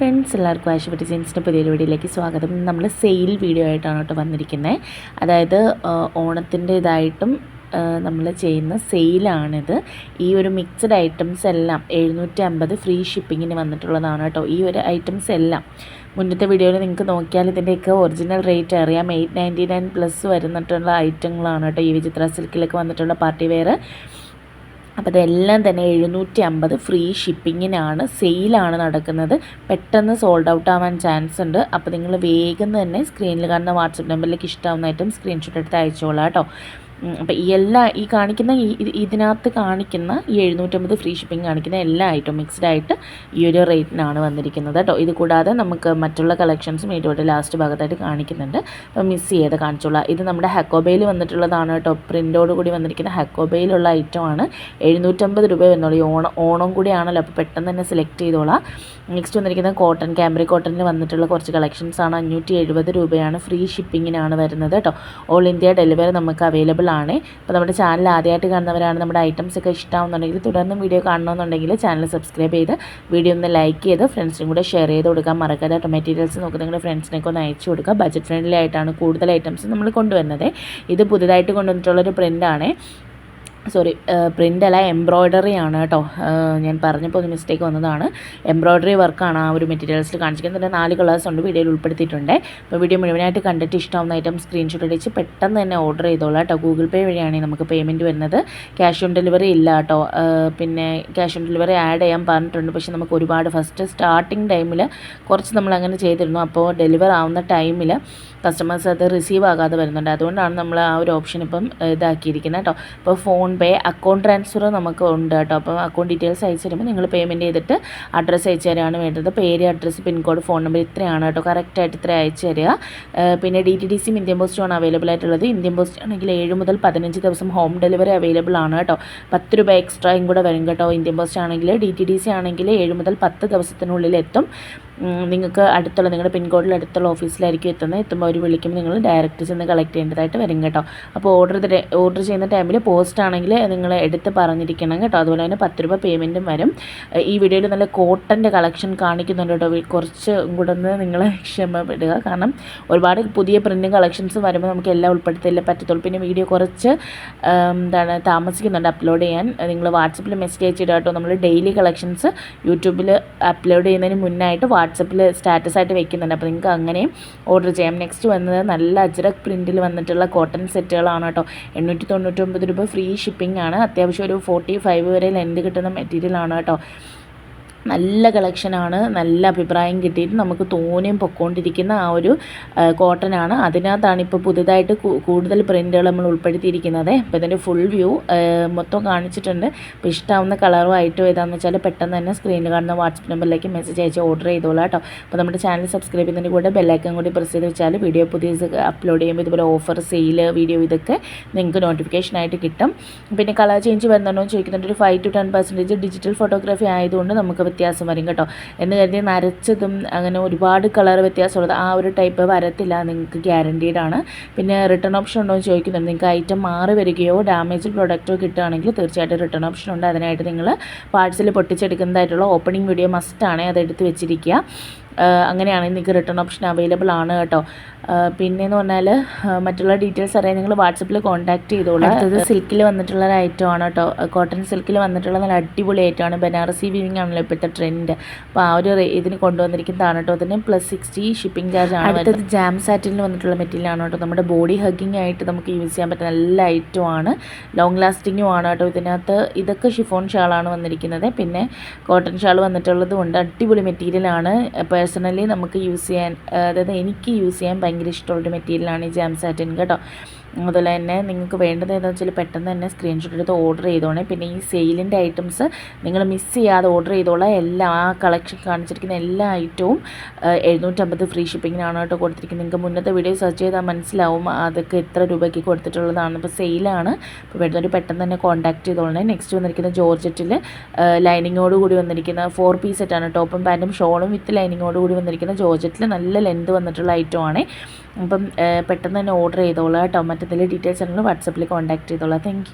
Friends എല്ലാവർക്കും ആശുപത്രി ഡിസൈൻസിന്റെ പുതിയൊരു വീഡിയോയിലേക്ക് സ്വാഗതം. നമ്മൾ സെയിൽ വീഡിയോ ആയിട്ടാണ് കേട്ടോ വന്നിരിക്കുന്നത് അതായത് ഓണത്തിന്റെ ഇതായിട്ടും നമ്മൾ ചെയ്യുന്ന സെയിലാണിത്. ഈ ഒരു മിക്സഡ് ഐറ്റംസ് എല്ലാം എഴുന്നൂറ്റി അമ്പത് ഫ്രീ ഷിപ്പിങ്ങിന് വന്നിട്ടുള്ളതാണ് കേട്ടോ ഈ ഒരു ഐറ്റംസ് എല്ലാം. മുന്നത്തെ വീഡിയോയിൽ നിങ്ങൾക്ക് നോക്കിയാൽ ഇതിന്റെയൊക്കെ ഒറിജിനൽ റേറ്റ് അറിയാം. എയ്റ്റ് നയന്റി നയൻ പ്ലസ് വരുന്നിട്ടുള്ള ഐറ്റങ്ങളാണ് കേട്ടോ ഈ വിചിത്ര സിൽക്കിലൊക്കെ വന്നിട്ടുള്ള പാർട്ടി വെയർ അപ്പോൾ ഇതെല്ലാം തന്നെ എഴുന്നൂറ്റി അമ്പത് ഫ്രീ ഷിപ്പിങ്ങിനാണ് സെയിലാണ് നടക്കുന്നത്. പെട്ടെന്ന് സോൾഡ് ഔട്ട് ആവാൻ ചാൻസ് ഉണ്ട്. അപ്പോൾ നിങ്ങൾ വേഗം തന്നെ സ്ക്രീനിൽ കാണുന്ന വാട്സപ്പ് നമ്പറിലേക്ക് ഇഷ്ടമാവുന്ന ഐറ്റം സ്ക്രീൻഷോട്ട് എടുത്ത് അയച്ചോളാം കേട്ടോ. അപ്പോൾ ഈ എല്ലാ ഈ കാണിക്കുന്ന ഈ ഇതിനകത്ത് കാണിക്കുന്ന ഈ എഴുന്നൂറ്റമ്പത് ഫ്രീ ഷിപ്പിംഗ് കാണിക്കുന്ന എല്ലാ ഐറ്റം മിക്സ്ഡ് ആയിട്ട് ഈ ഒരു റേറ്റിനാണ് വന്നിരിക്കുന്നത് കേട്ടോ. ഇത് കൂടാതെ നമുക്ക് മറ്റുള്ള കളക്ഷൻസും ഇതിന്റെ ലാസ്റ്റ് ഭാഗത്തായിട്ട് കാണിക്കുന്നുണ്ട്. അപ്പോൾ മിസ് ചെയ്ത് കാണിച്ചോളാം. ഇത് നമ്മുടെ ഹക്കോബയിൽ വന്നിട്ടുള്ളതാണ് കേട്ടോ. പ്രിന്റോട് കൂടി വന്നിരിക്കുന്ന ഹക്കോബയിലുള്ള ഐറ്റമാണ് എഴുന്നൂറ്റമ്പത് രൂപ വന്നോളൂ ഈ ഓണം ഓണം കൂടിയാണല്ലോ. അപ്പോൾ പെട്ടെന്ന് തന്നെ സെലക്ട് ചെയ്തോളാം. നെക്സ്റ്റ് വന്നിരിക്കുന്നത് കോട്ടൺ ക്യാമറി കോട്ടണിൽ വന്നിട്ടുള്ള കുറച്ച് കളക്ഷൻസാണ് അഞ്ഞൂറ്റി എഴുപത് രൂപയാണ് ഫ്രീ ഷിപ്പിങ്ങിനാണ് വരുന്നത് കേട്ടോ. ഓൾ ഇന്ത്യ ഡെലിവറി നമുക്ക് അവൈലബിൾ ആണ്. അപ്പോൾ നമ്മുടെ ചാനൽ ആദ്യമായിട്ട് കാണുന്നവരാണ് നമ്മുടെ ഐറ്റംസ് ഒക്കെ ഇഷ്ടമാവുന്നുണ്ടെങ്കിൽ തുടർന്നും വീഡിയോ കാണണമെന്നുണ്ടെങ്കിൽ ചാനൽ സബ്സ്ക്രൈബ് ചെയ്ത് വീഡിയോ ഒന്ന് ലൈക്ക് ചെയ്ത് ഫ്രണ്ട്സിനും കൂടെ ഷെയർ ചെയ്ത് കൊടുക്കാൻ മറക്കാതെ മെറ്റീരിയൽസ് നോക്കി നിങ്ങളുടെ ഫ്രണ്ട്സിനൊക്കെ ഒന്ന് അയച്ചു കൊടുക്കുക. ബജറ്റ് ഫ്രണ്ട്ലി ആയിട്ടാണ് കൂടുതൽ ഐറ്റംസ് നമ്മൾ കൊണ്ടുവരുന്നത്. ഇത് പുതുതായിട്ട് കൊണ്ടുവന്നിട്ടുള്ളൊരു പ്രിന്റാണ് സോറി പ്രിന്റ് അല്ല എംബ്രോയ്ഡറി ആണ് കേട്ടോ ഞാൻ പറഞ്ഞപ്പോൾ ഒരു മിസ്റ്റേക്ക് വന്നതാണ്. എംബ്രോയ്ഡറി വർക്കാണ് ആ ഒരു മെറ്റീരിയൽസിൽ കാണിച്ചിരിക്കുന്നത്. തന്നെ നാല് കളേഴ്സ് ഉണ്ട് വീഡിയോയിൽ ഉൾപ്പെടുത്തിയിട്ടുണ്ട്. അപ്പോൾ വീഡിയോ മുഴുവനായിട്ട് കണ്ടിട്ട് ഇഷ്ടമാവുന്ന ഐറ്റം സ്ക്രീൻഷോട്ട് അടിച്ച് പെട്ടെന്ന് തന്നെ ഓർഡർ ചെയ്തോളാം കേട്ടോ. ഗൂഗിൾ പേ വഴിയാണ് നമുക്ക് പേയ്മെന്റ് വരുന്നത്. ക്യാഷ് ഓൺ ഡെലിവറി ഇല്ല കേട്ടോ. പിന്നെ ക്യാഷ് ഓൺ ഡെലിവറി ആഡ് ചെയ്യാൻ പറഞ്ഞിട്ടുണ്ട്. പക്ഷേ നമുക്ക് ഒരുപാട് ഫസ്റ്റ് സ്റ്റാർട്ടിങ് ടൈമിൽ കുറച്ച് നമ്മൾ അങ്ങനെ ചെയ്തിരുന്നു. അപ്പോൾ ഡെലിവർ ആവുന്ന ടൈമിൽ കസ്റ്റമേഴ്സ് അത് റിസീവ് ആകാതെ വരുന്നുണ്ട്. അതുകൊണ്ടാണ് നമ്മൾ ആ ഒരു ഓപ്ഷൻ ഇപ്പം ഇതാക്കിയിരിക്കുന്നത് കേട്ടോ. അപ്പോൾ ഫോൺ പേ അക്കൗണ്ട് ട്രാൻസ്ഫർ നമുക്ക് ഉണ്ട് കേട്ടോ. അപ്പോൾ അക്കൗണ്ട് ഡീറ്റെയിൽസ് അയച്ചു തരുമ്പോൾ നിങ്ങൾ പേയ്മെന്റ് ചെയ്തിട്ട് അഡ്രസ്സ് അയച്ചു തരാണ് വേണ്ടത്. പേര് അഡ്രസ്സ് പിൻകോഡ് ഫോൺ നമ്പർ ഇത്രയാണ് കേട്ടോ. കറക്റ്റായിട്ട് ഇത്ര അയച്ചു തരിക. പിന്നെ ഡി ടി ഡി സിയും ഇന്ത്യൻ പോസ്റ്റുമാണ് അവൈലബിൾ ആയിട്ടുള്ളത്. ഇന്ത്യൻ പോസ്റ്റ് ആണെങ്കിൽ ഏഴ് മുതൽ പതിനഞ്ച് ദിവസം ഹോം ഡെലിവറി അവൈലബിൾ ആണ് കേട്ടോ. പത്ത് രൂപ എക്സ്ട്രായും കൂടെ വരും കേട്ടോ. ഇന്ത്യൻ പോസ്റ്റ് ആണെങ്കിൽ ഡി ടി ഡി സി ആണെങ്കിൽ ഏഴ് മുതൽ പത്ത് ദിവസത്തിനുള്ളിൽ എത്തും. നിങ്ങൾക്ക് അടുത്തുള്ള നിങ്ങളുടെ പിൻകോഡിൽ അടുത്തുള്ള ഓഫീസിലായിരിക്കും എത്തുന്നത്. എത്തുമ്പോൾ അവർ വിളിക്കുമ്പോൾ നിങ്ങൾ ഡയറക്റ്റ് ചെന്ന് കളക്ട് ചെയ്യേണ്ടതായിട്ട് വരും കേട്ടോ. അപ്പോൾ ഓർഡർ ഓർഡർ ചെയ്യുന്ന ടൈമിൽ പോസ്റ്റ് ആണെങ്കിൽ നിങ്ങൾ എടുത്ത് പറഞ്ഞിരിക്കണം കേട്ടോ. അതുപോലെ തന്നെ പത്ത് രൂപ പേയ്മെന്റും വരും. ഈ വീഡിയോയിൽ നല്ല കോട്ടന്റെ കളക്ഷൻ കാണിക്കുന്നുണ്ട് കേട്ടോ. കുറച്ച് കൂടെ ഒന്ന് നിങ്ങൾ ക്ഷമപ്പെടുക. കാരണം ഒരുപാട് പുതിയ പ്രിന്റും കളക്ഷൻസ് വരുമ്പോൾ നമുക്ക് എല്ലാം ഉൾപ്പെടുത്തില്ല പറ്റത്തുള്ളൂ. പിന്നെ വീഡിയോ കുറച്ച് എന്താണ് താമസിക്കുന്നുണ്ട് അപ്ലോഡ് ചെയ്യാൻ. നിങ്ങൾ വാട്സപ്പിൽ മെസ്സേജ് അയച്ചിട്ട് കേട്ടോ. നമ്മൾ ഡെയിലി കളക്ഷൻസ് യൂട്യൂബിൽ അപ്ലോഡ് ചെയ്യുന്നതിന് മുന്നായിട്ട് വാട്സപ്പിൽ സ്റ്റാറ്റസ് ആയിട്ട് വെക്കുന്നുണ്ട്. അപ്പോൾ നിങ്ങൾക്ക് അങ്ങനെയും ഓർഡർ ചെയ്യാം. നെക്സ്റ്റ് വന്നത് നല്ല അജ്രക് പ്രിന്റിൽ വന്നിട്ടുള്ള കോട്ടൺ സെറ്റുകളാണ് കേട്ടോ. എണ്ണൂറ്റി രൂപ ഫ്രീ ഷിപ്പിംഗ് ആണ്. അത്യാവശ്യം ഒരു ഫോർട്ടി ഫൈവ് വരെ ലെന്ത് കിട്ടുന്ന മെറ്റീരിയൽ ആണ് കേട്ടോ. നല്ല കളക്ഷനാണ് നല്ല അഭിപ്രായം കിട്ടിയിട്ട് നമുക്ക് തോനെയും പൊക്കോണ്ടിരിക്കുന്ന ആ ഒരു കോട്ടനാണ് അതിനകത്താണ് ഇപ്പോൾ പുതുതായിട്ട് കൂടുതൽ പ്രിന്റുകൾ നമ്മൾ ഉൾപ്പെടുത്തിയിരിക്കുന്നത്. അപ്പോൾ ഇതിന്റെ ഫുൾ വ്യൂ മൊത്തം കാണിച്ചിട്ടുണ്ട്. അപ്പോൾ ഇഷ്ടമാവുന്ന കളറും ഐറ്റം ഏതാണെന്ന് വെച്ചാൽ പെട്ടെന്ന് തന്നെ സ്ക്രീനിൽ കാണുന്ന വാട്സപ്പ് നമ്പറിലേക്ക് മെസ്സേജ് അയച്ച് ഓർഡർ ചെയ്തോളാം കേട്ടോ. അപ്പോൾ നമ്മുടെ ചാനൽ സബ്സ്ക്രൈബ് ചെയ്യുന്നതിന് കൂടെ ബെല്ലൈക്കൻ കൂടി പ്രസ് ചെയ്ത് വെച്ചാൽ വീഡിയോ പുതിയ അപ്ലോഡ് ചെയ്യുമ്പോൾ ഇതുപോലെ ഓഫർ സെയിൽ വീഡിയോ ഇതൊക്കെ നിങ്ങൾക്ക് നോട്ടിഫിക്കേഷനായിട്ട് കിട്ടും. പിന്നെ കളർ ചേഞ്ച് വരുന്നുണ്ടോ എന്ന് ചോദിക്കുന്നുണ്ട്. ഒരു five to ten percentage digital photography ആയതുകൊണ്ട് നമുക്ക് വ്യത്യാസം വരും കേട്ടോ. എന്ന് കരുതി നരച്ചതും അങ്ങനെ ഒരുപാട് കളർ വ്യത്യാസമുള്ളത് ആ ഒരു ടൈപ്പ് വരത്തില്ല നിങ്ങൾക്ക് ഗ്യാരണ്ടീഡ് ആണ്. പിന്നെ റിട്ടേൺ ഓപ്ഷൻ ഉണ്ടോ എന്ന് ചോദിക്കുന്നുണ്ട്. നിങ്ങൾക്ക് ഐറ്റം മാറി വരികയോ ഡാമേജ് പ്രൊഡക്റ്റോ കിട്ടുകയാണെങ്കിൽ തീർച്ചയായിട്ടും റിട്ടേൺ ഓപ്ഷൻ ഉണ്ട്. അതിനായിട്ട് നിങ്ങൾ പാഴ്സൽ പൊട്ടിച്ചെടുക്കുന്നതായിട്ടുള്ള ഓപ്പണിംഗ് വീഡിയോ മസ്റ്റാണ് അത് എടുത്ത് വെച്ചിരിക്കുക. അങ്ങനെയാണെങ്കിൽ നിങ്ങൾക്ക് റിട്ടേൺ ഓപ്ഷൻ അവൈലബിൾ ആണ് കേട്ടോ. പിന്നെയെന്ന് പറഞ്ഞാൽ മറ്റുള്ള ഡീറ്റെയിൽസ് അറിയാൻ നിങ്ങൾ വാട്സപ്പിൽ കോൺടാക്ട് ചെയ്തോളൂ. അടുത്തത് സിൽക്കിൽ വന്നിട്ടുള്ള ഒരു ഐറ്റം ആണ് കേട്ടോ. കോട്ടൺ സിൽക്കിൽ വന്നിട്ടുള്ള നല്ല അടിപൊളി ഐറ്റം ആണ്. ബനാറസി വീവിംഗ് ആണല്ലോ ഇപ്പോഴത്തെ ട്രെൻഡ് അപ്പോൾ ആ ഒരു ഇതിന് കൊണ്ടുവന്നിരിക്കുന്നതാണ് കേട്ടോ. അതിന് പ്ലസ് സിക്സ്റ്റി ഷിപ്പിംഗ് ചാർജ് ആണ് അടുത്തത് ജാം സാറ്റിൽ വന്നിട്ടുള്ള മെറ്റീരിയൽ ആണ് കേട്ടോ. നമ്മുടെ ബോഡി ഹഗ്ഗിങ് ആയിട്ട് നമുക്ക് യൂസ് ചെയ്യാൻ പറ്റുന്ന നല്ല ഐറ്റമാണ് ലോങ് ലാസ്റ്റിങ്ങും ആണ് കേട്ടോ ഇതിനകത്ത്. ഇതൊക്കെ ഷിഫോൺ ഷാളാണ് വന്നിരിക്കുന്നത്. പിന്നെ കോട്ടൺ ഷാൾ വന്നിട്ടുള്ളതും ഉണ്ട്. അടിപൊളി മെറ്റീരിയലാണ് പേഴ്സണലി നമുക്ക് യൂസ് ചെയ്യാൻ അതായത് എനിക്ക് യൂസ് ചെയ്യാൻ ഭയങ്കര ഇഷ്ടമുള്ളൊരു മെറ്റീരിയലാണ് ഈ ജാം സാറ്റിൻ കേട്ടോ. അതുപോലെ തന്നെ നിങ്ങൾക്ക് വേണ്ടത് എന്താണെന്ന് വെച്ചാൽ പെട്ടെന്ന് തന്നെ സ്ക്രീൻഷോട്ട് എടുത്ത് ഓർഡർ ചെയ്തോണേ പിന്നെ ഈ സെയിലിന്റെ ഐറ്റംസ് നിങ്ങൾ മിസ് ചെയ്യാതെ ഓർഡർ ചെയ്തോളാം. എല്ലാ ആ കളക്ഷൻ കാണിച്ചിരിക്കുന്ന എല്ലാ ഐറ്റവും എഴുന്നൂറ്റമ്പത് ഫ്രീ ഷിപ്പിങ്ങിനാണ് കേട്ടോ കൊടുത്തിരിക്കുന്നത്. നിങ്ങൾക്ക് മുന്നത്തെ വീഡിയോ സെർച്ച് ചെയ്താൽ മനസ്സിലാവും അതൊക്കെ എത്ര രൂപയ്ക്ക് കൊടുത്തിട്ടുള്ളതാണ്. ഇപ്പോൾ സെയിലാണ് ഇപ്പോൾ വരുന്നൊരു പെട്ടെന്ന് തന്നെ കോൺടാക്ട് ചെയ്തോളണേ. നെക്സ്റ്റ് വന്നിരിക്കുന്ന ജോർജറ്റിൽ ലൈനിങ്ങോട് കൂടി വന്നിരിക്കുന്ന ഫോർ പീസ് സെറ്റാണ് ടോപ്പും പാന്റും ഷോളും വിത്ത് ലൈനിങ്ങോട് കൂടി വന്നിരിക്കുന്ന ജോർജറ്റിൽ നല്ല ലെന്ത് വന്നിട്ടുള്ള ഐറ്റമാണ് അപ്പം പെട്ടെന്ന് തന്നെ ഓർഡർ ചെയ്തോളാം കേട്ടോ. മറ്റെന്തെങ്കിലും ഡീറ്റെയിൽസ് ആണെങ്കിൽ വാട്സപ്പിൽ കോൺടാക്ട് ചെയ്തോളാം. താങ്ക്